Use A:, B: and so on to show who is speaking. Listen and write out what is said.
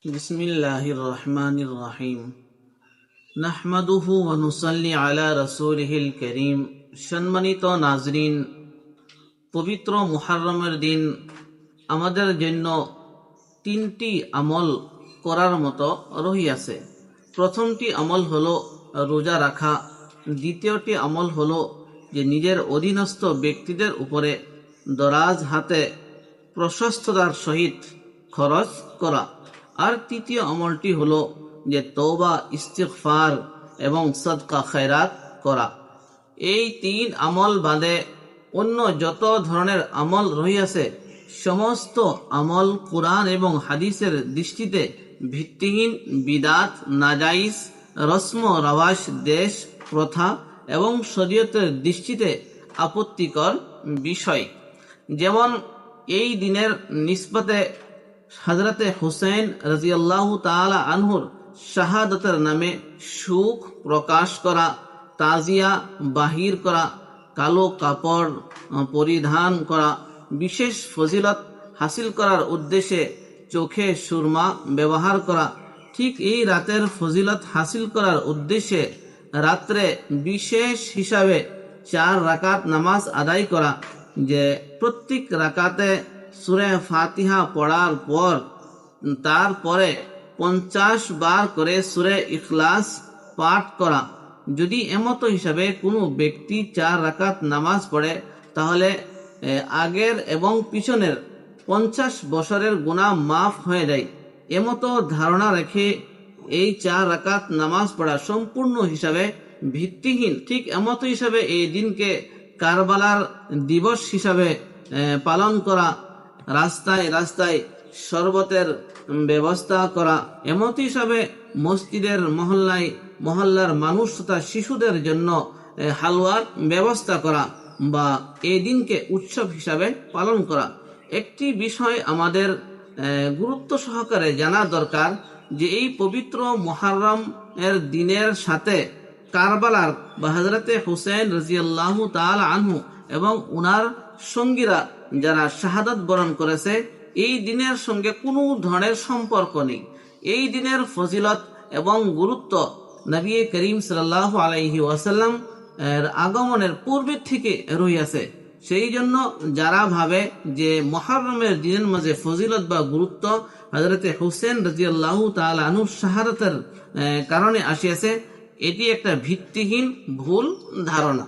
A: بسم الله الرحمن الرحيم نحمده ونصلي على رسوله الكريم সম্মানিত নাজরিন পবিত্র মুহাররমের দিন আমাদের জন্য তিনটি আমল করার মতো রহিয়াছে প্রথমটি আমল হলো রোজা রাখা দ্বিতীয়টি আমল হলো যে নিজের অধীনস্থ ব্যক্তিদের উপরে দরাজ হাতে প্রশস্ততার সহিত খরচ করা আর তৃতীয় আমলটি হলো যে তৌবা ইস্তিগফার এবং সদকা খয়রাত করা। এই তিন আমল বাদে অন্য যত ধরনের আমল রহিয়াছে, সমস্ত আমল কোরআন এবং হাদিসের দৃষ্টিতে ভিত্তিহীন বিদাত, নাজাইজ, রস্ম রওয়াজ দেশ, প্রথা এবং শরীয়তের দৃষ্টিতে আপত্তিকর বিষয়। যেমন এই দিনের নিসবতে হজরতে হুসেন রাজিয়াল্লাহ তাআলা আনহুর শাহাদতের নামে সুখ প্রকাশ করা, তাজিয়া বাহির করা, কালো কাপড় পরিধান করা, বিশেষ ফজিলত হাসিল করার উদ্দেশ্যে চোখে সুরমা ব্যবহার করা, ঠিক এই রাতের ফজিলত হাসিল করার উদ্দেশ্যে রাত্রে বিশেষ হিসাবে চার রাকাত নামাজ আদায় করা, যে প্রত্যেক রাকাতে সুরে ফাতিহা পড়ার পর, তারপরে পঞ্চাশ বার করে সুরে ইখলাস পাঠ করা। যদি এমতো হিসাবে কোনো ব্যক্তি চার রাকাত নামাজ পড়ে, তাহলে আগের এবং পিছনের পঞ্চাশ বছরের গুণা মাফ হয়ে যায়। এমতো ধারণা রেখে এই চার রাকাত নামাজ পড়া সম্পূর্ণ হিসাবে ভিত্তিহীন। ঠিক এমতো হিসাবে এই দিনকে কারবালার দিবস হিসাবে পালন করা রাস্তায় রাস্তায় শরবতের ব্যবস্থা করা। এমত হিসাবে মসজিদের মহল্লায় মহল্লার মানুষ তথা শিশুদের জন্য হালুয়ার ব্যবস্থা করা বা এই দিনকে উৎসব হিসাবে পালন করা। একটি বিষয় আমাদের গুরুত্ব সহকারে জানা দরকার যে এই পবিত্র মহারম এর দিনের সাথে কারবালার বা হজরতে হুসেন রাজিয়াল্লাহ তাল আনহু এবং উনার সঙ্গীরা যারা শাহাদাত বরণ করেছে, এই দিনের সঙ্গে কোনো ধরনের সম্পর্ক নেই। এই দিনের ফজিলত এবং গুরুত্ব নবী করিম সাল্লাহ আলাইহি ওয়াসাল্লাম এর আগমনের পূর্বের থেকে রইয়াছে। সেই জন্য যারা ভাবে যে মহারমের দিনের মাঝে ফজিলত বা গুরুত্ব হজরতে হুসেন রাজিয়াল্লাহ তাল আনুর শাহাদাতের কারণে আসিয়াছে, এটি একটা ভিত্তিহীন ভুল ধারণা।